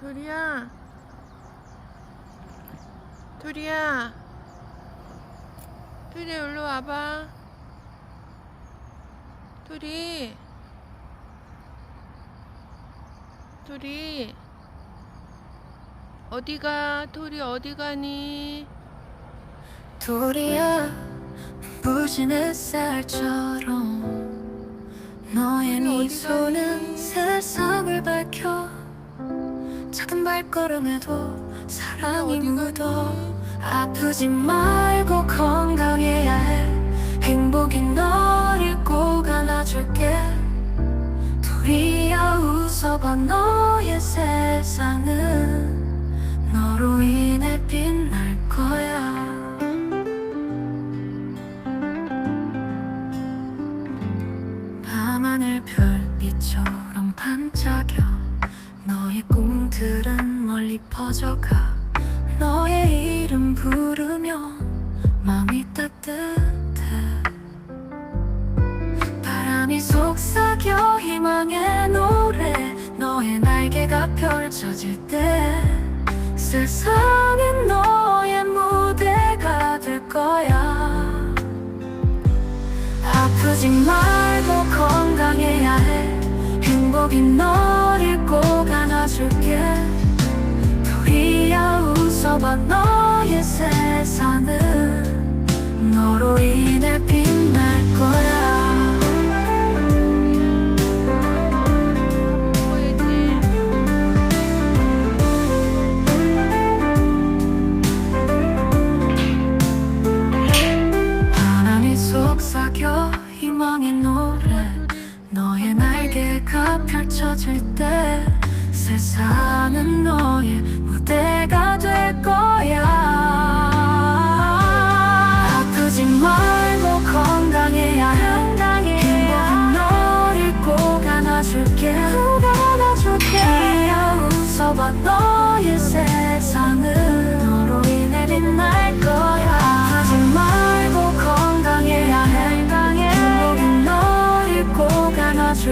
도리야. 도리야. 도리 일로 와봐. 도리. 도리. 어디가? 도리 어디 가니? 도리야 부진 햇살처럼 너의 미소는? 세상을 밝혀 작은 발걸음에도 사랑이 묻어? 아프지 말고 건강해야 해. 행복이 너를 꼭 안아줄게. 도리야 웃어봐 너의 세상은 멀리 퍼져가. 너의 이름 부르면 마음이 따뜻해. 바람이 속삭여 희망의 노래. 너의 날개가 펼쳐질 때 세상은 너의 무대가 될 거야. 아프지 말고 건강해야 해. 행복이 너를 꼭 희망의 노래 너의 날개가 펼쳐질 때 세상은 너의 무대가 될 거야. 아프지 말고 건강해야 해. 행복은 너를 꼭 안아줄게. 안아줄게. 웃어봐 너의 세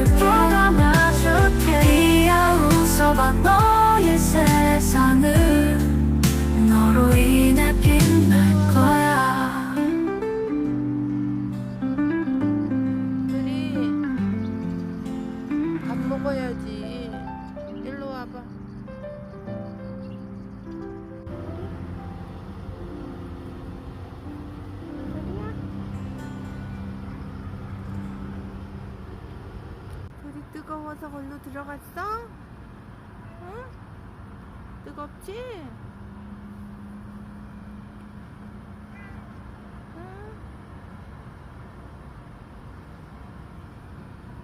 줄게 안아줄게 이야 웃어봐 너의 세상은 너로 인해 빛날 거야 도리. 밥 먹어야지. 뜨거워서 걸로 들어갔어? 응? 뜨겁지?